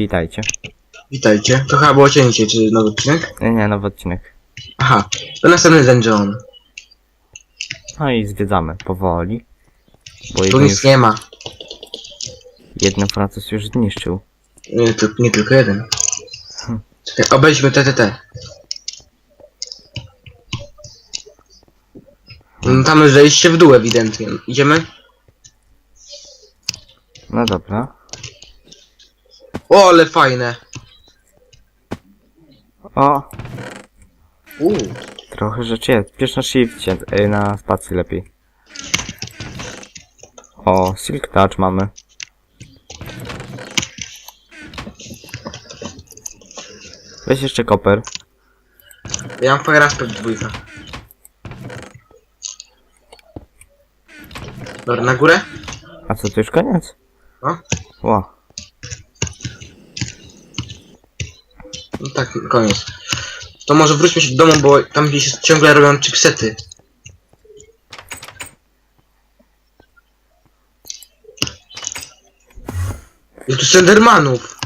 Witajcie. Witajcie. To chyba było cięcie, czy nowy odcinek? Nie, nie, nowy odcinek. Aha, to następny dungeon. No i zwiedzamy powoli. Bo Tu jeden nic już, nie ma. jeden Francuz już zniszczył. Nie, tyl- nie tylko jeden. Czekaj, obejdźmy TTT. No, tam jest zejście w dół ewidentnie. Idziemy? No dobra. O, ale fajne. O, Uuu. trochę rzeczy jest. Bierz na shifcie, y, na spacji lepiej. O, Silk Touch mamy. Weź jeszcze koper. Ja mam fire aspect dwójka. Dobra, na górę? A co, to już koniec? No. No tak, koniec. To może wróćmy się do domu, bo tam gdzieś ciągle robią chipsety. I tu Sendermanów.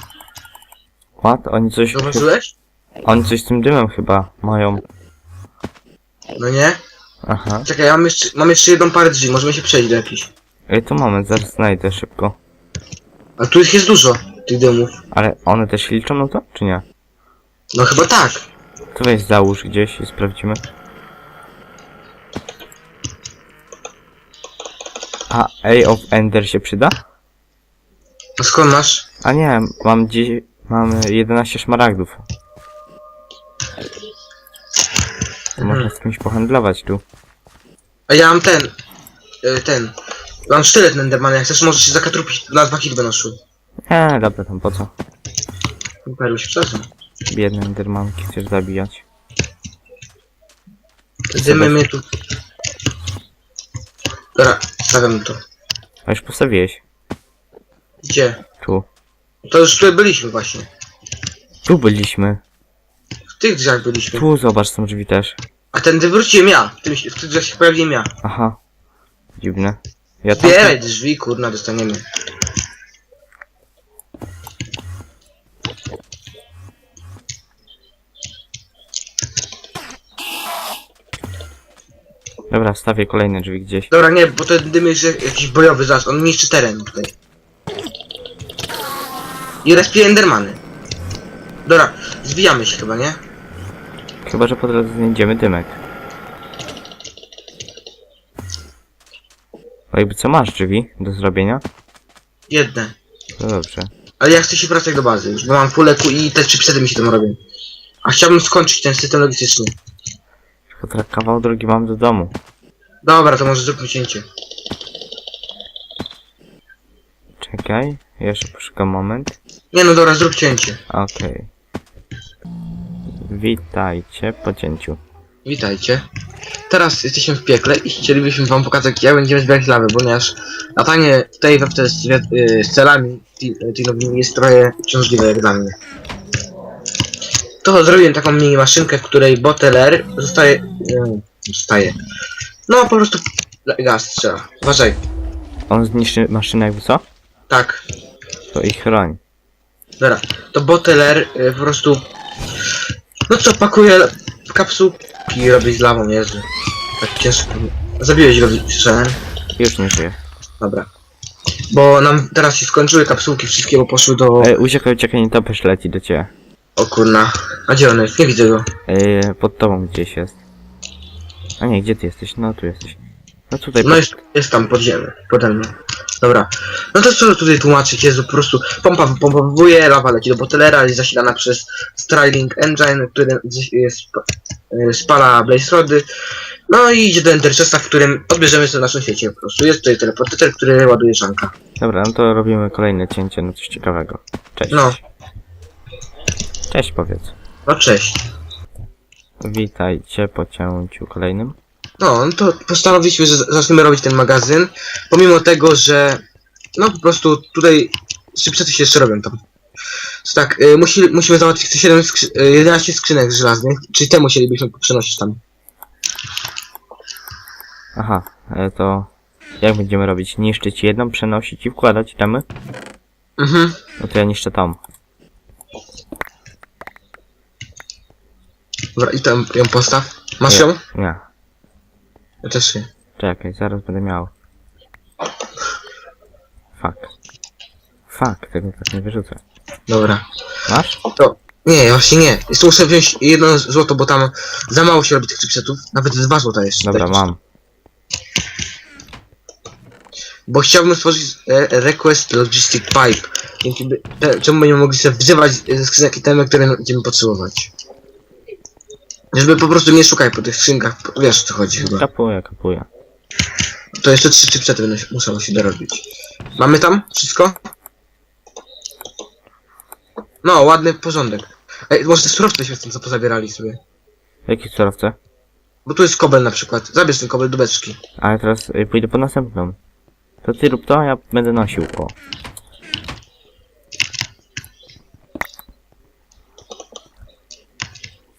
What? Oni coś... Zauważyłeś? Oni coś z tym dymem chyba mają. No nie? Aha. Czekaj, ja mam jeszcze, mam jeszcze jedną parę drzwi, możemy się przejść do jakichś. Ej, tu moment, zaraz znajdę szybko. A tu ich jest dużo, tych dymów. Ale one też liczą na to, czy nie? No chyba tak. To weź załóż gdzieś i sprawdzimy. A A of Ender się przyda? A skąd masz? A nie, mam dziś... Mam 11 szmaragdów. To Mhm. można z kimś pohandlować tu. A ja mam ten. y, ten. Mam sztylet Nendermana, jak chcesz możesz się zakatrupić, na dwa hity będą szły. Nie, dobra, tam po co? Perły się przeszło. Biedne endermanki chcesz zabijać. Dymy mnie tu. Dobra, stawiam to. A już postawiłeś. Gdzie? Tu. To już tutaj byliśmy właśnie. Tu byliśmy. W tych drzwiach byliśmy. Tu zobacz, są drzwi też. A tędy wróciłem ja. W, tym, w tych drzwiach się pojawiłem ja. Aha. Dziwne. Ja tam... Zbieraj drzwi, kurna, dostaniemy. Dobra, wstawię kolejne drzwi gdzieś. Dobra, nie, bo ten dym jest jak- jakiś bojowy zaraz, on niszczy teren tutaj. I respie endermany. Dobra, zwijamy się chyba, nie? Chyba, że po drodze znajdziemy dymek. O, jakby co masz drzwi do zrobienia? Jedne. To dobrze. Ale ja chcę się wracać do bazy już, bo mam full EQ i te chipsety mi się tam robią. A chciałbym skończyć ten system logistyczny. Tylko teraz kawał drogi mam do domu. Dobra, to może zróbmy cięcie. Czekaj, jeszcze poszukam moment. Nie no dobra, zrób cięcie. Okej. Witajcie po cięciu. Witajcie. Teraz jesteśmy w piekle i chcielibyśmy wam pokazać jak będziemy zbierać lawę, ponieważ latanie tutaj we w z, y, z celami ti- tynowymi jest trochę uciążliwe jak dla mnie. To zrobiłem taką mini maszynkę, w której boteler zostaje... nie, zostaje. No po prostu gaz strzela. Uważaj. On zniszczy maszynę jakby co? Tak. To ich chroń. Dobra. To boteler y, po prostu... No co, pakuje w kapsułki i robi z lawą, Jezu. Tak ciężko. Zabiłeś go, słyszałem. Już nie żyje. Dobra. Bo nam teraz się skończyły kapsułki, wszystkie bo poszły do... E, uciekaj, uciekaj, nie topysz leci do ciebie. O kurna. A gdzie on jest? Nie widzę go. E, pod tobą gdzieś jest. A nie, gdzie ty jesteś? No tu jesteś. No tutaj No jest, jest tam pod ziemią, pode mną. Dobra. No to co tutaj tłumaczyć? Jezu, po prostu pompa wypompowuje, lawa leci do botelera, jest zasilana przez Striling Engine, który jest, y, spala Blaze Rody. No i idzie do Ender Chesta, w którym odbierzemy sobie naszą siecię po prostu. Jest tutaj teleporter, który ładuje szanka. Dobra, no to robimy kolejne cięcie na coś ciekawego. Cześć. No. Cześć powiedz. No cześć. Witajcie po cięciu kolejnym. No, no to postanowiliśmy, że zaczniemy robić ten magazyn, pomimo tego, że no po prostu tutaj szybciej się jeszcze robią tam. To tak, y, musi, musimy załatwić te 7 skrzy y, 11 skrzynek żelaznych, czyli te musielibyśmy przenosić tam. Aha, e, to jak będziemy robić? Niszczyć jedną, przenosić i wkładać temy? Mhm. No to ja niszczę tam. Dobra, i tam ją postaw. Masz ją? Nie. Ja też nie. Czekaj, zaraz będę miał. Fuck. Fuck, tego tak nie wyrzucę. Dobra. Masz? To, nie, właśnie nie. Jeszcze muszę wziąć jedno złoto, bo tam za mało się robi tych chipsetów. Nawet dwa złota jeszcze. Dobra, Dajcie. mam. Bo chciałbym stworzyć e, request logistic pipe. Dzięki by, te, czemu będziemy mogli sobie wzywać ze skrzynek itemy, które będziemy potrzebować. Żeby po prostu nie szukaj po tych skrzynkach. Wiesz o co chodzi chyba. Kapuję, kapuję. To jeszcze trzy chipsety będą się, muszą się dorobić. Mamy tam wszystko? No, ładny porządek. Ej, może te surowce byśmy z tym co pozabierali sobie. Jakie surowce? Bo tu jest kobel na przykład. Zabierz ten kobel do beczki. Ale teraz y, pójdę po następną. To ty rób to, a ja będę nosił. O.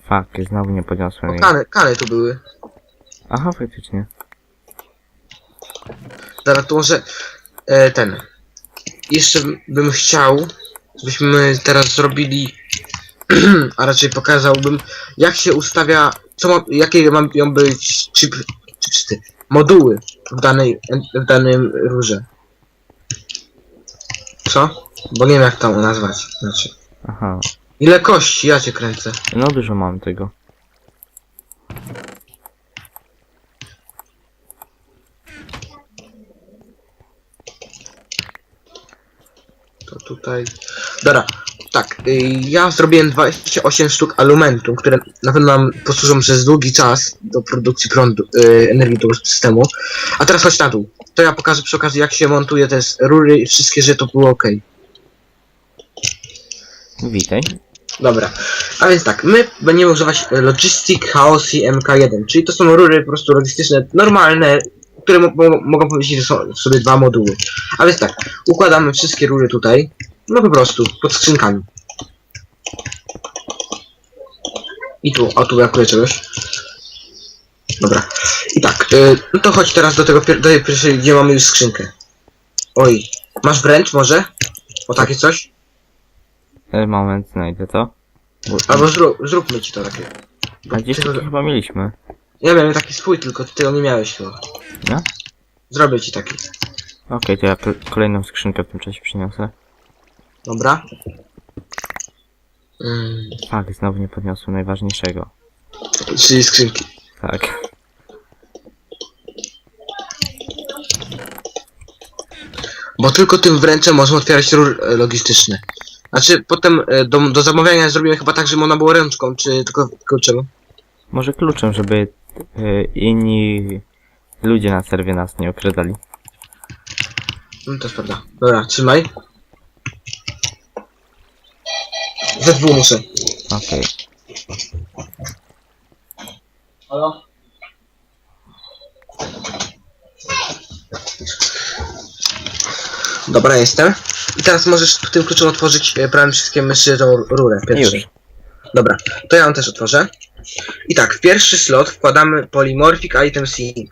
Fuck, znowu nie podniosłem O, jej. kany, kany tu były. Aha, faktycznie. Dobra, to może e, ten. Jeszcze bym chciał, żebyśmy teraz zrobili, a raczej pokazałbym, jak się ustawia, co ma, jakie mają być chip, chipsy, moduły w danej, w danym rurze. Co? Bo nie wiem jak to nazwać. Znaczy. Aha. Ile kości? Ja cię kręcę. No dużo mam tego. To tutaj. Dobra, tak. y, Ja zrobiłem 28 sztuk alumentu, które na pewno nam posłużą przez długi czas do produkcji prądu, y, energii tego systemu. A teraz chodź na dół. To ja pokażę przy okazji, jak się montuje te rury i wszystkie, że to było ok. Witaj. Dobra. A więc tak, my będziemy używać e, Logistic Chaos i MK1, czyli to są rury po prostu logistyczne, normalne, które mo mo mogą pomieścić w so- w sobie dwa moduły. A więc tak, układamy wszystkie rury tutaj, no po prostu, pod skrzynkami. I tu, o tu brakuje czegoś. Dobra. I tak, y, no to chodź teraz do tego pier do tej pierwszej, gdzie mamy już skrzynkę. Oj, masz wręcz może? O takie coś? E, Moment, znajdę to. Bo, Albo zrób, zróbmy ci to takie. a gdzieś taki chyba mieliśmy. Ja miałem taki swój, tylko ty tego nie miałeś chyba. No? Zrobię ci taki. Okej, to ja ko- kolejną skrzynkę w tym czasie przyniosę. Dobra. Mm, Fuck, znowu nie podniosłem najważniejszego. czyli skrzynki. Tak. Bo tylko tym wręczem można otwierać rury e, logistyczne. Znaczy, potem e, do, do zamawiania zrobimy chyba tak, żeby ona była ręczką, czy tylko kluczem. Może kluczem, żeby e, inni ludzie na serwie nas nie okradali. No to jest prawda. Dobra, trzymaj. Ze dwóch muszę. Okej. Halo? Dobra, jestem. I teraz możesz tym kluczem otworzyć e, prawym wszystkie myszy tą rurę pierwszą. Już. Dobra, to ja ją też otworzę. I tak, w pierwszy slot wkładamy Polymorphic Item Sync,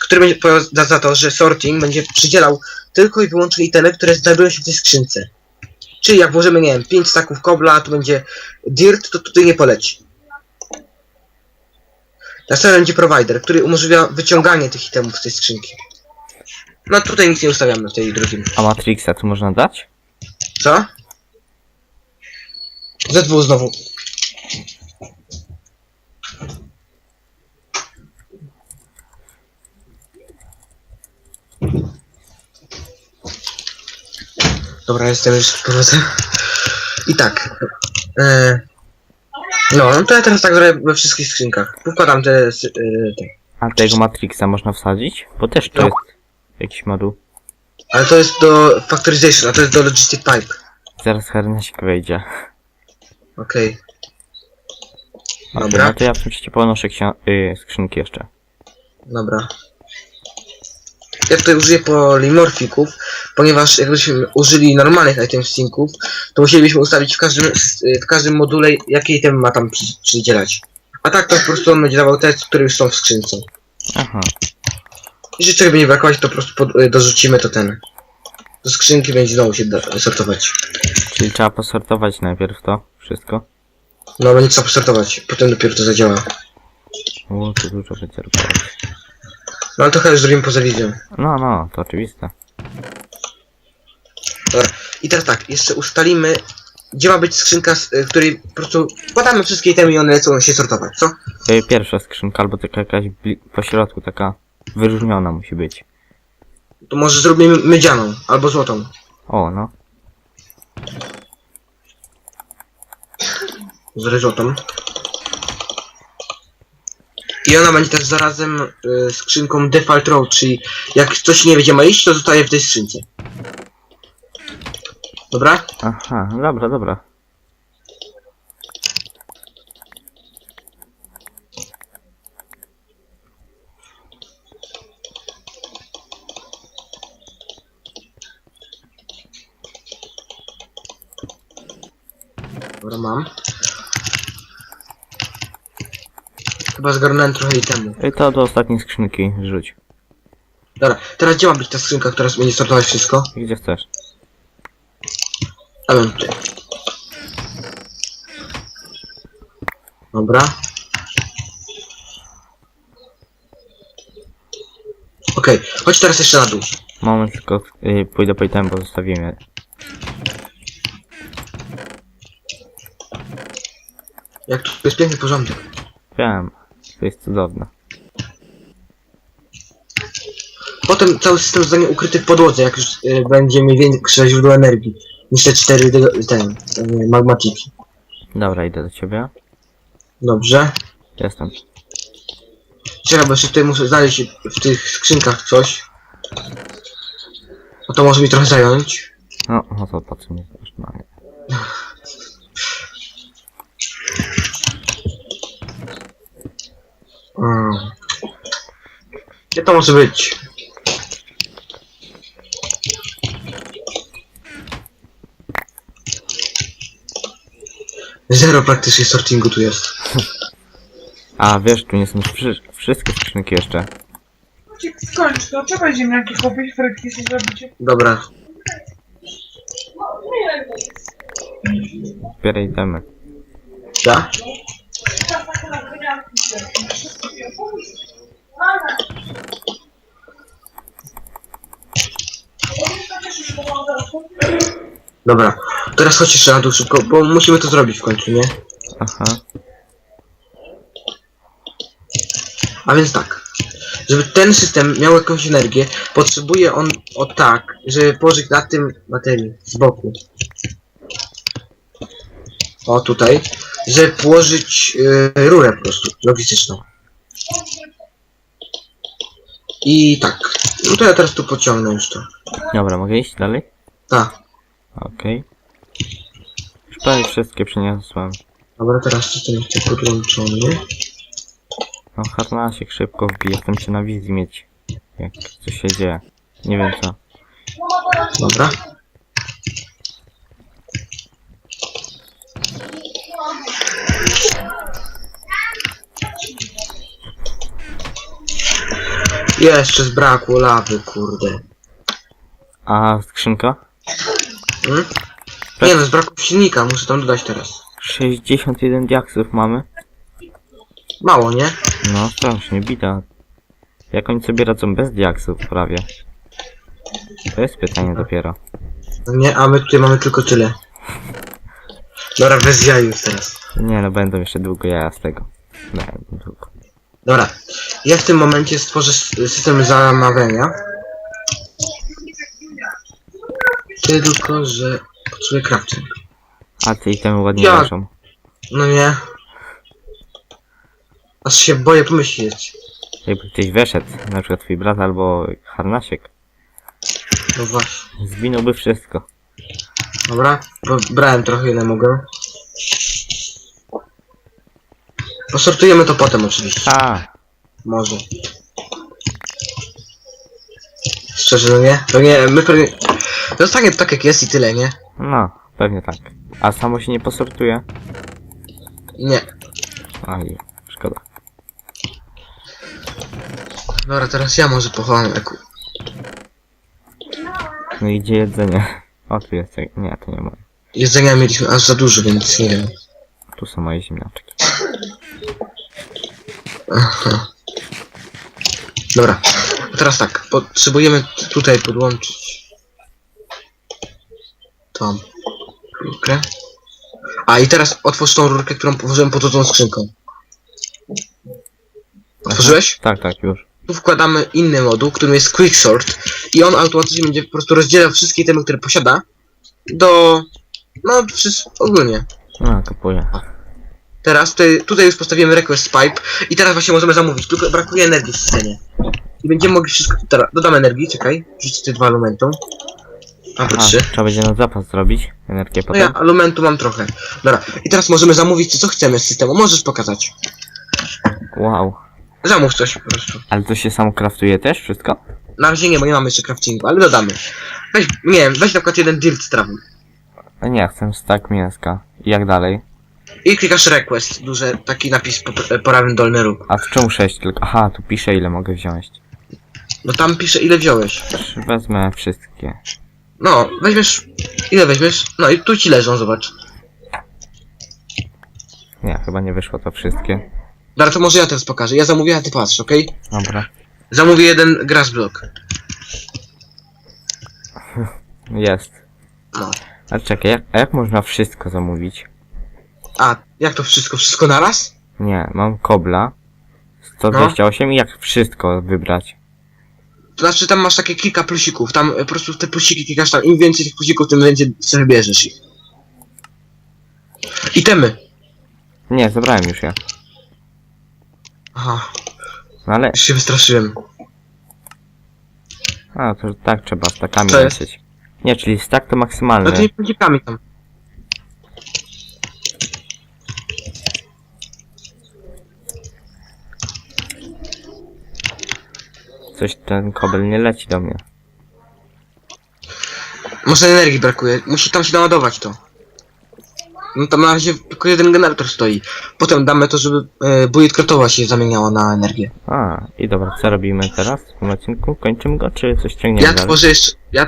który będzie odpowiadał za to, że sorting będzie przydzielał tylko i wyłącznie itemy, które znajdują się w tej skrzynce. Czyli jak włożymy, nie wiem, 5 staków kobla, tu będzie dirt, to tutaj nie poleci. Następny będzie provider, który umożliwia wyciąganie tych itemów z tej skrzynki. No tutaj nic nie ustawiamy w tej drugim. A Matrixa tu można dać? Co? Z2 znowu. Dobra, jestem już z powrotem. I tak. E, no, no to ja teraz tak zrobię we wszystkich skrzynkach. Wkładam te, e, te. A tego Matrixa można wsadzić? Bo też to No. jest jakiś moduł. Ale to jest do Factorization, a to jest do Logistic Pipe. Zaraz harnasik wejdzie. Okej. Okay, Dobra. no to ja przecież ponoszę ksi- y, skrzynki jeszcze. Dobra. Ja tutaj użyję polimorfików, ponieważ jakbyśmy użyli normalnych item synków, to musielibyśmy ustawić w każdym, w każdym module, jakie item ma tam przy, przydzielać. A tak to po prostu on będzie dawał te, które już są w skrzynce. Aha. Jeżeli czegoś będzie brakować, to po prostu pod, y, dorzucimy to ten. Do skrzynki będzie znowu się da, sortować. Czyli trzeba posortować najpierw to wszystko. No, będzie trzeba postartować. Potem dopiero to zadziała. O, tu dużo będzie robić. No ale to chyba już zrobimy poza wizją. No, no, to oczywiste. Dobra. I teraz tak, jeszcze ustalimy, gdzie ma być skrzynka, z- y, w której po prostu wkładamy wszystkie itemy i one lecą się sortować, co? Ej, Pierwsza skrzynka, albo taka jakaś bli- po środku, taka wyróżniona musi być. To może zrobimy miedzianą albo złotą. O, no. Zrobię złotą. I ona będzie też zarazem y, skrzynką default row, czyli jak coś nie wie gdzie ma iść, to zostaje w tej skrzynce. Dobra? Aha, dobra, dobra. Dobra, mam. Chyba zgarnąłem trochę itemu. Ej, to do ostatniej skrzynki rzuć. Dobra, teraz gdzie ma być ta skrzynka, która będzie sortować wszystko? Gdzie chcesz? A wiem. Dobra. Okej, chodź teraz jeszcze na dół. Moment, tylko y, pójdę po item, bo zostawiłem je. Jak tu jest piękny porządek. Wiem, to jest cudowne. Potem cały system zostanie ukryty w podłodze, jak już y, będzie mieć większe źródło energii niż te cztery dy- ten, y, magma chipsy. Dobra, idę do ciebie. Dobrze. Jestem. Czekaj, bo jeszcze tutaj muszę znaleźć w tych skrzynkach coś. No to może mi trochę zająć. No, no to po co to no. Mm. Gdzie to może być? Zero praktycznie sortingu tu jest. A, wiesz, tu nie są wszy wszystkie skrzynki jeszcze. Skończ to, trzeba ziemniaki kupić, frytki sobie zrobicie. Dobra. Zbieraj itemy. Ja? Dobra. Teraz chodź jeszcze na dół szybko, bo musimy to zrobić w końcu, nie? Aha. A więc tak. Żeby ten system miał jakąś energię, potrzebuje on o tak, żeby położyć na tym baterii z boku. O tutaj. Żeby położyć yy, rurę po prostu, logistyczną. I tak. No to ja teraz tu pociągnę już to. Dobra, mogę iść dalej? Tak. Okej. Już prawie wszystkie przyniosłem. Dobra, teraz system jest podłączony. No, harnasik szybko wbij, chcę cię na wizji mieć. Jak coś się dzieje. Nie wiem co. Dobra. Jeszcze zbrakło lawy, kurde. A skrzynka? Hmm? Nie no, zbrakło silnika, muszę tam dodać teraz. 61 diaksów mamy. Mało, nie? No, strasznie, bida. Jak oni sobie radzą bez diaksów prawie? To jest pytanie dopiero. No nie, a my tutaj mamy tylko tyle. Dobra, bez jaj już teraz. Nie no, będą jeszcze długo jaja z tego. Będą długo. Dobra, ja w tym momencie stworzę s- system zamawiania. Tylko, że potrzebuję crafting. A te itemy ładnie Ja- leżą. No nie. Aż się boję pomyśleć. Jakby ktoś weszedł, na przykład twój brat albo harnasiek, No właśnie. zwinąłby wszystko. Dobra, bo brałem trochę ile mogę. Posortujemy to potem oczywiście. A, Może. Szczerze, no nie? To nie, my pewnie... Zostanie tak jak jest i tyle, nie? no, pewnie tak. A samo się nie posortuje? Nie. Aj, szkoda. Dobra, teraz ja może pochowam eku. No i gdzie jedzenie? O, tu jest, nie, to nie ma. Jedzenia mieliśmy aż za dużo, więc nie wiem. Tu są moje ziemniaczki. Dobra. Teraz tak, potrzebujemy t- tutaj podłączyć tą rurkę. A i teraz otwórz tą rurkę, którą położyłem pod tą skrzynką. Otworzyłeś? Tak, tak, już. Tu wkładamy inny moduł, którym jest Quick Sort i on automatycznie będzie po prostu rozdzielał wszystkie itemy, które posiada do... no, wszystko ogólnie. A, kupuję. Teraz tutaj, tutaj już postawimy request pipe i teraz właśnie możemy zamówić, tylko brakuje energii w systemie. I będziemy mogli wszystko... Teraz dodam energii, czekaj. Rzucę te dwa alumentum. Mam po A, trzy. trzeba będzie na zapas zrobić energię No potem. ja alumentu mam trochę. Dobra. I teraz możemy zamówić co, chcemy z systemu. Możesz pokazać. Wow. Zamów coś po prostu. Ale to się samo kraftuje też wszystko? Na razie nie, bo nie mamy jeszcze craftingu, ale dodamy. Weź, nie wiem, weź na przykład jeden dirt z trawą. A nie, chcę stack mięska. I jak dalej? I klikasz request, duży taki napis po, po prawym dolny róg. A w czemu 6 tylko? Aha, tu pisze ile mogę wziąć. No tam pisze ile wziąłeś. Wezmę wszystkie. No, weźmiesz... Ile weźmiesz? No i tu ci leżą, zobacz. Nie, chyba nie wyszło to wszystkie. Dobra, to może ja teraz pokażę. Ja zamówię, a ty patrz, okej? Dobra. Zamówię jeden grass block. Jest. No. Ale czekaj, jak, a jak można wszystko zamówić? A, jak to wszystko? Wszystko naraz? Nie, mam kobla. 128 i jak wszystko wybrać? To znaczy tam masz takie kilka plusików. Tam po prostu w te plusiki klikasz tam. Im więcej tych plusików, tym więcej sobie bierzesz ich. Itemy. Nie, zabrałem już je. Aha, No ale, już się wystraszyłem. a to tak trzeba stakami Co jest? lecieć. Nie, czyli stack to No maksymalny. to nie plusikami tam. Coś ten kobel nie leci do mnie. Może energii brakuje. Musi tam się naładować to. No tam na razie tylko jeden generator stoi. Potem damy to, żeby e, bullet krotowa się zamieniała na energię. A, i dobra, co robimy teraz w tym odcinku? Kończymy go, czy coś ciągniemy Ja dalej? tworzę jeszcze... Ja...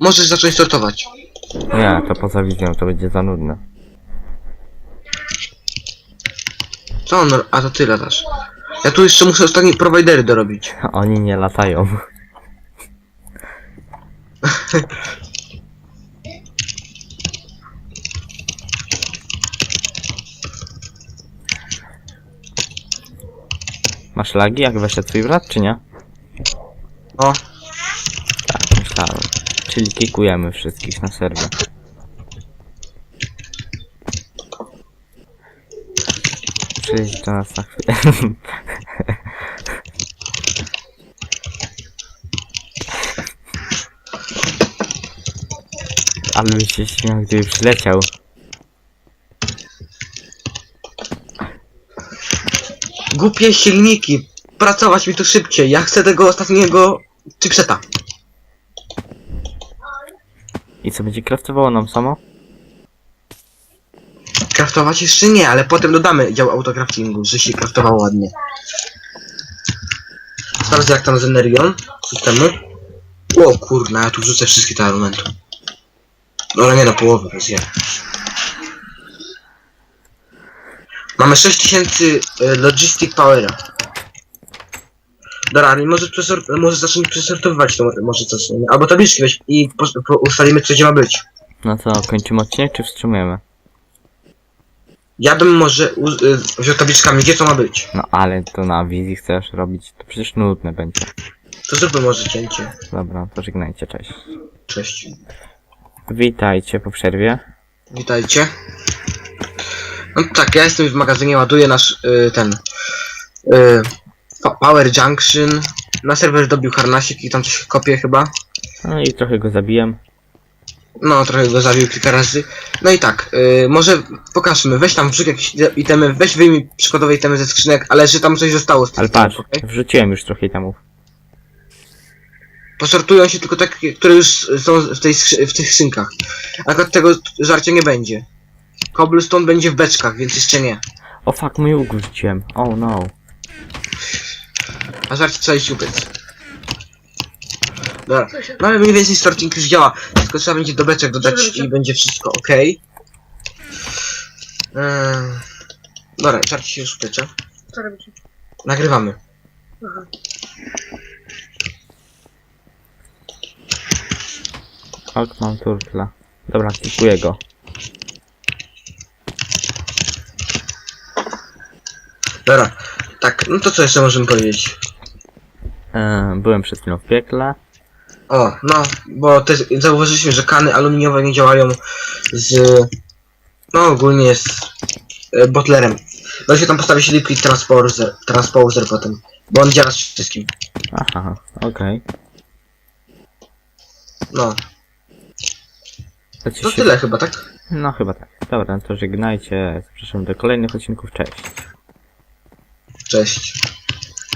Możesz zacząć sortować. Nie, to poza wizją, to będzie za nudne. Co on... A to tyle dasz. Ja tu jeszcze muszę ostatnie prowajdery dorobić. Oni nie latają. Masz lagi, jak weszedł twój brat, czy nie? O, Tak, myślałem. Czyli kikujemy wszystkich na serwer. Przyjdź do nas na chwilę. Ale by się śmiał, gdyby przyleciał. głupie silniki. Pracować mi tu szybciej. Ja chcę tego ostatniego chipseta. I co, będzie kraftowało nam samo? Kraftować jeszcze nie, ale potem dodamy dział autocraftingu, że się kraftowało ładnie. Sprawdzę jak tam z energią systemu. O kurna, ja tu wrzucę wszystkie te argumenty. Dobra, nie na połowę, ja. Mamy 6000 y, logistic powera. Dobra, ale może, przesort, może zacząć przesortowywać to może coś, nie? albo tabliczki weź i po, po, ustalimy co gdzie ma być. No to kończymy odcinek, czy wstrzymujemy? Ja bym może u, y, wziął tabliczkami, gdzie to ma być. No ale to na wizji chcesz robić, to przecież nudne będzie. To zróbmy może cięcie. Dobra, to żegnajcie, cześć. Cześć. Witajcie po przerwie. Witajcie. No tak, ja jestem w magazynie, ładuję nasz y, ten y, Power Junction. Na serwer dobił harnasik i tam coś kopie chyba. No i trochę go zabiłem. No, trochę go zabił kilka razy. No i tak, y, może pokażmy, weź tam wrzuć jakieś ite- itemy, weź wyjmij przykładowe itemy ze skrzynek, ale że tam coś zostało z tych Ale itemów, patrz, okej? wrzuciłem już trochę itemów. Posortują się tylko takie, które już są w, tej, w tych skrzynkach. Akurat tego żarcia nie będzie. Cobblestone będzie w beczkach, więc jeszcze nie. O fuck, mój łuk wrzuciłem. Oh no. A żarcie trzeba iść upiec. Dobra, no ale mniej więcej sorting już działa, tylko trzeba będzie do beczek dodać i będzie wszystko ok. Eee, dobra, czarci się już piecze. Co robicie? Nagrywamy. Aha. Ok, mam turtla. Dobra, klikuję go. Dobra, tak, no to co jeszcze możemy powiedzieć? E, byłem przed chwilą w piekle. O, no, bo też zauważyliśmy, że kany aluminiowe nie działają z... No, ogólnie z e, botlerem. No się tam postawi się transposer, transposer potem, bo on działa z wszystkim. Aha, okej. No, Chcecie to się- tyle chyba, tak? No chyba tak. Dobra, to żegnajcie. Zapraszam do kolejnych odcinków. Cześć. Cześć.